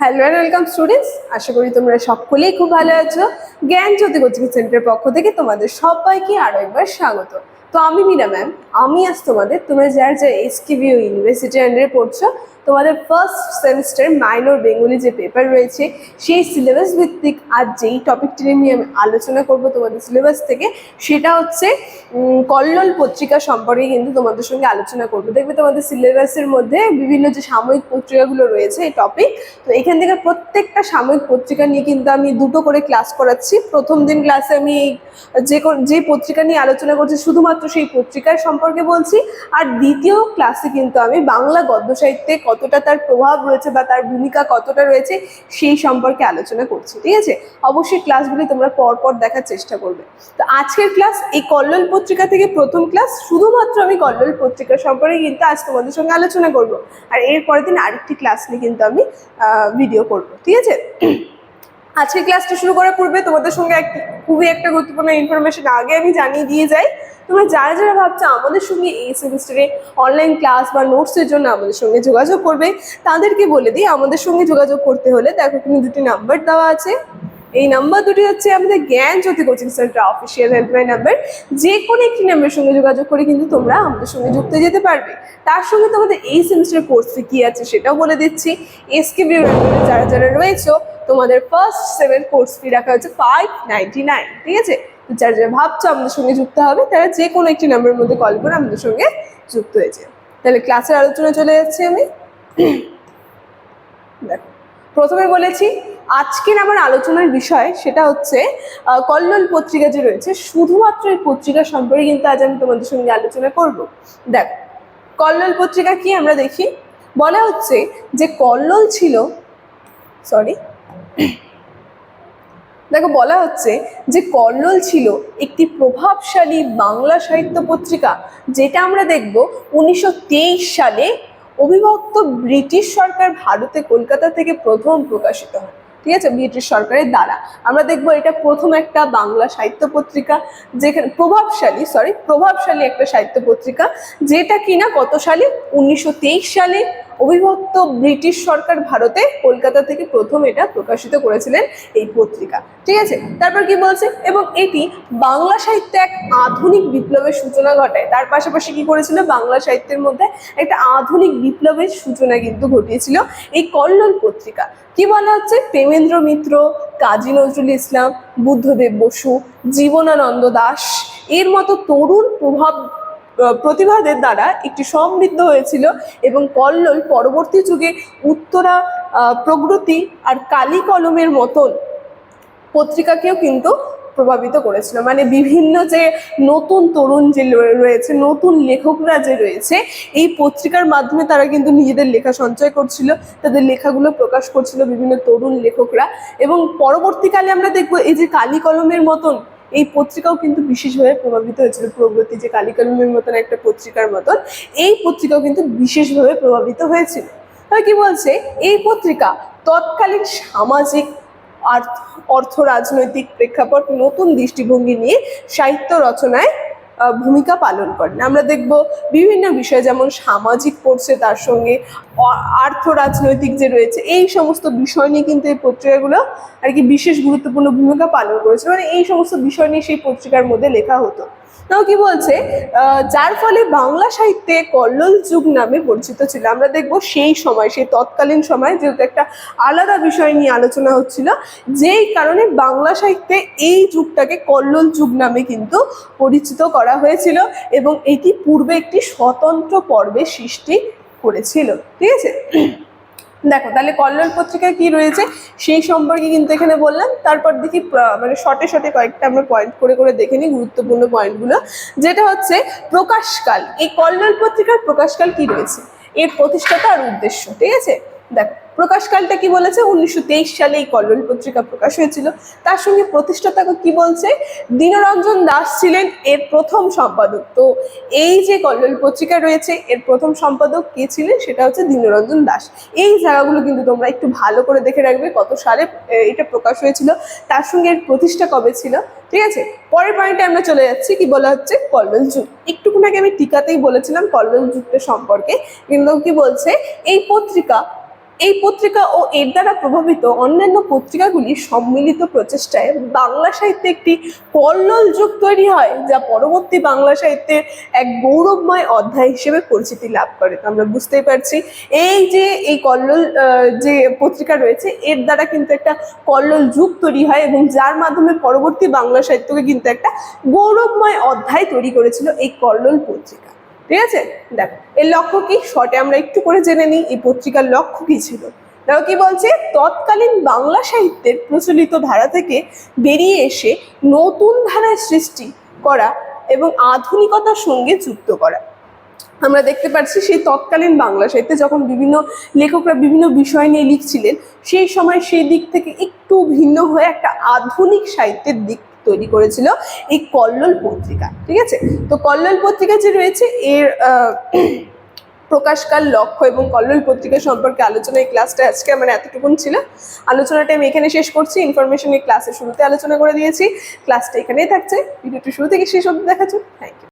Hello and welcome students আশা করি তোমরা সকলেই খুব ভালো আছো। জ্ঞান জ্যোতি কোচিং সেন্টারের পক্ষ থেকে তোমাদের সবাইকে আরও একবার স্বাগত। তো আমি মিনা ম্যাম আমি আজ তোমাদের তোমরা যার যা এসকিভিও ইউনিভার্সিটি আন্ডারে পড়ছো তোমাদের ফার্স্ট সেমিস্টার মাইনর বেঙ্গলি যে পেপার রয়েছে, সেই সিলেবাস ভিত্তিক আজ যেই টপিকটি নিয়ে আমি আলোচনা করব তোমাদের সিলেবাস থেকে, সেটা হচ্ছে কল্লোল পত্রিকা সম্পর্কে কিন্তু তোমাদের সঙ্গে আলোচনা করব। দেখবে তোমাদের সিলেবাসের মধ্যে বিভিন্ন যে সাময়িক পত্রিকাগুলো রয়েছে এই টপিক তো এখান থেকে প্রত্যেকটা সাময়িক পত্রিকা নিয়ে কিন্তু আমি দুটো করে ক্লাস করাচ্ছি। প্রথম দিন ক্লাসে আমি যে যে পত্রিকা নিয়ে আলোচনা করছি, শুধুমাত্র সেই পত্রিকার সম্পর্কে বলছি। আর দ্বিতীয় ক্লাসে কিন্তু আমি বাংলা গদ্য সাহিত্যে কতটা তার প্রভাব রয়েছে বা তার ভূমিকা কতটা রয়েছে সেই সম্পর্কে আলোচনা করছি, ঠিক আছে? অবশ্যই ক্লাসগুলি তোমরা পরপর পর দেখার চেষ্টা করবে। তো আজকের ক্লাস এই কল্লোল পত্রিকা থেকে প্রথম ক্লাস শুধুমাত্র আমি কল্লোল পত্রিকা সম্পর্কে কিন্তু আজ তোমাদের সঙ্গে আলোচনা করব। আর এর পরের দিন আরেকটি ক্লাস নিয়ে কিন্তু আমি ভিডিও করব, ঠিক আছে? আজকে ক্লাসটা শুরু করার পূর্বে তোমাদের সঙ্গে একটা খুবই একটা গুরুত্বপূর্ণ ইনফরমেশন আগে আমি জানিয়ে দিয়ে যাই। তোমরা যারা যারা ভাবছ আমাদের সঙ্গে এই সেমিস্টারে অনলাইন ক্লাস বা নোটসের জন্য আমাদের সঙ্গে যোগাযোগ করবে, তাদেরকে বলে দিই আমাদের সঙ্গে যোগাযোগ করতে হলে দেখো তুমি দুটি নাম্বার দেওয়া আছে। এই নাম্বার দুটি হচ্ছে আমাদের Gyan Jyoti coaching centre official helpline number যে কোনো একটি নাম্বারের সঙ্গে যোগাযোগ করে কিন্তু তোমরা আমাদের সঙ্গে যুক্ত যেতে পারবে। তার সঙ্গে তোমাদের এই সেমিস্টার কোর্স কী আছে সেটাও বলে দিচ্ছি। এসকে যারা যারা রয়েছে, তোমাদের ফার্স্ট সেভেন কোর্স ফি রাখা হচ্ছে ফাইভ নাইনটি নাইন ঠিক আছে? যারা যারা ভাবছ আমাদের সঙ্গে যুক্ত হবে, তারা যে কোনো একটি নাম্বারের মধ্যে কল করে আমাদের সঙ্গে যুক্ত হয়েছে তাহলে ক্লাসের আলোচনা চলে যাচ্ছে আমি। দেখো, প্রথমে বলেছি আজকের আমার আলোচনার বিষয় সেটা হচ্ছে কল্লোল পত্রিকা যে রয়েছে, শুধুমাত্র এই পত্রিকা সম্পর্কে কিন্তু আজ আমি তোমাদের সঙ্গে আলোচনা করব। দেখ, কল্লোল পত্রিকা কি আমরা দেখি? বলা হচ্ছে যে কল্লোল ছিল সরি দেখো বলা হচ্ছে যে কল্লোল ছিল একটি প্রভাবশালী বাংলা সাহিত্য পত্রিকা, যেটা আমরা দেখব উনিশশো তেইশ সালে অবিভক্ত ব্রিটিশ সরকার ভারতে কলকাতা থেকে প্রথম প্রকাশিত হয়। ঠিক আছে? ব্রিটিশ সরকারের দ্বারা। আমরা দেখব এটা প্রথম একটা বাংলা সাহিত্য পত্রিকা যেখানে প্রভাবশালী সরি প্রভাবশালী একটা সাহিত্য পত্রিকা, যেটা কিনা কত সালে? উনিশশো তেইশ সালে অবিভক্ত ব্রিটিশ সরকার ভারতে কলকাতা থেকে প্রথম এটা প্রকাশিত করেছিলেন এই পত্রিকা। ঠিক আছে? তারপর কি বলছে? এবং এটি বাংলা সাহিত্যে এক আধুনিক বিপ্লবের সূচনা ঘটায়। তার পাশাপাশি কি করেছিল? বাংলা সাহিত্যের মধ্যে একটা আধুনিক বিপ্লবের সূচনা কিন্তু ঘটিয়েছিল এই কল্লোল পত্রিকা। কি বলা হচ্ছে? প্রেমেন্দ্র মিত্র, কাজী নজরুল ইসলাম, বুদ্ধদেব বসু, জীবনানন্দ দাস, এর মতো তরুণ প্রভাব প্রতিভাদের দ্বারা একটি সমৃদ্ধ হয়েছিল এবং কল্লোল পরবর্তী যুগে উত্তরা প্রগতি আর কালী কলমের মতন পত্রিকাকেও কিন্তু প্রভাবিত করেছিল। মানে বিভিন্ন যে নতুন তরুণ যে রয়েছে, নতুন লেখকরা যে রয়েছে, এই পত্রিকার মাধ্যমে তারা কিন্তু নিজেদের লেখা সঞ্চয় করছিল, তাদের লেখাগুলো প্রকাশ করছিল বিভিন্ন তরুণ লেখকরা। এবং পরবর্তীকালে আমরা দেখব এই যে কালী কলমের মতন এই পত্রিকাও কিন্তু বিশেষভাবে প্রভাবিত হয়েছিল প্রগতি, যে কালী কলমের মতন একটা পত্রিকার মতন, এই পত্রিকাও কিন্তু বিশেষভাবে প্রভাবিত হয়েছিল। তাহলে কি বলছে? এই পত্রিকা তৎকালীন সামাজিক অর্থ, রাজনৈতিক প্রেক্ষাপট, নতুন দৃষ্টিভঙ্গি নিয়ে সাহিত্য রচনায় ভূমিকা পালন করেন আমরা দেখব বিভিন্ন বিষয়, যেমন সামাজিক পড়ছে তার সঙ্গে আর্থ রাজনৈতিক যে রয়েছে, এই সমস্ত বিষয় নিয়ে কিন্তু এই পত্রিকাগুলো আর কি বিশেষ গুরুত্বপূর্ণ ভূমিকা পালন করেছে। মানে এই সমস্ত বিষয় নিয়ে সেই পত্রিকার মধ্যে লেখা হতো। তাও কি বলছে? যার ফলে বাংলা সাহিত্যে কল্লোল যুগ নামে পরিচিত ছিল। আমরা দেখব সেই সময়, সেই তৎকালীন সময় যেহেতু একটা আলাদা বিষয় নিয়ে আলোচনা হচ্ছিল, যেই কারণে বাংলা সাহিত্যে এই যুগটাকে কল্লোল যুগ নামে কিন্তু পরিচিত করা হয়েছিল এবং এটি পূর্বে একটি স্বতন্ত্র পর্বের সৃষ্টি করেছিল ঠিক আছে? দেখো, তাহলে কল্লোল পত্রিকায় কি রয়েছে? সেই সম্পর্কে কিন্তু এখানে বললাম। তারপর দেখি মানে শর্টে শর্টে কয়েকটা আমরা পয়েন্ট করে করে দেখে নিই গুরুত্বপূর্ণ পয়েন্টগুলো যেটা হচ্ছে প্রকাশকাল। এই কল্লোল পত্রিকার প্রকাশকাল কি রয়েছে? এর প্রতিষ্ঠাতা আর উদ্দেশ্য, ঠিক আছে? দেখো প্রকাশকালটা কি বলেছে? উনিশশো তেইশ সালে এই কল্লোল পত্রিকা প্রকাশ হয়েছিল। তার সঙ্গে প্রতিষ্ঠাতা কি বলছে? দীনরঞ্জন দাস ছিলেন এর প্রথম সম্পাদক। তো এই যে কল্লোল পত্রিকা রয়েছে, এর প্রথম সম্পাদক কে ছিলেন? সেটা হচ্ছে দীনরঞ্জন দাস। এই জায়গাগুলো কিন্তু তোমরা একটু ভালো করে দেখে রাখবে কত সালে এটা প্রকাশ হয়েছিল। তার সঙ্গে এর প্রতিষ্ঠা কবে ছিল? ঠিক আছে? পরের পয়েন্টে আমরা চলে যাচ্ছি, কি বলা হচ্ছে? কল্লোল যুগ। একটুক্ষণ আগে আমি টিকাতেই বলেছিলাম কল্লোল যুগটা সম্পর্কে। কিন্তু কি বলছে? এই পত্রিকা এই পত্রিকা ও এর দ্বারা প্রভাবিত অন্যান্য পত্রিকাগুলি সম্মিলিত প্রচেষ্টায় বাংলা সাহিত্যে একটি কল্লোল যুগ তৈরি হয়, যা পরবর্তী বাংলা সাহিত্যের এক গৌরবময় অধ্যায় হিসেবে পরিচিতি লাভ করে। তো আমরা বুঝতেই পারছি, এই যে, এই কল্লোল যে পত্রিকা রয়েছে, এর দ্বারা কিন্তু একটা কল্লোল যুগ তৈরি হয় এবং যার মাধ্যমে পরবর্তী বাংলা সাহিত্যকে কিন্তু একটা গৌরবময় অধ্যায় তৈরি করেছিল এই কল্লোল পত্রিকা। ঠিক আছে? দেখো, এর লক্ষ্য কি? শর্টে আমরা একটু করে জেনে নিই, এই পত্রিকার লক্ষ্য কি ছিল? দেখো কি বলছে? তৎকালীন বাংলা সাহিত্যের প্রচলিত ধারা থেকে বেরিয়ে এসে নতুন ধারার সৃষ্টি করা এবং আধুনিকতার সঙ্গে যুক্ত করা। আমরা দেখতে পাচ্ছি সেই তৎকালীন বাংলা সাহিত্যে যখন বিভিন্ন লেখকরা বিভিন্ন বিষয় নিয়ে লিখছিলেন, সেই সময় সেই দিক থেকে একটু ভিন্ন হয়ে একটা আধুনিক সাহিত্যের দিক তৈরি করেছিল এই কল্লোল পত্রিকা, ঠিক আছে? তো কল্লোল পত্রিকা যে রয়েছে, এর প্রকাশকাল লক্ষ্য এবং কল্লোল পত্রিকা সম্পর্কে আলোচনা এই ক্লাসটা আজকে আমার এতটুকুন ছিল। আলোচনাটা আমি এখানে শেষ করছি ইনফরমেশন এই ক্লাসের শুরুতে আলোচনা করে দিয়েছি। ক্লাসটা এখানেই থাকছে ভিডিওটি শুরু থেকে শেষ অব্দি দেখাচ্ছ। Thank you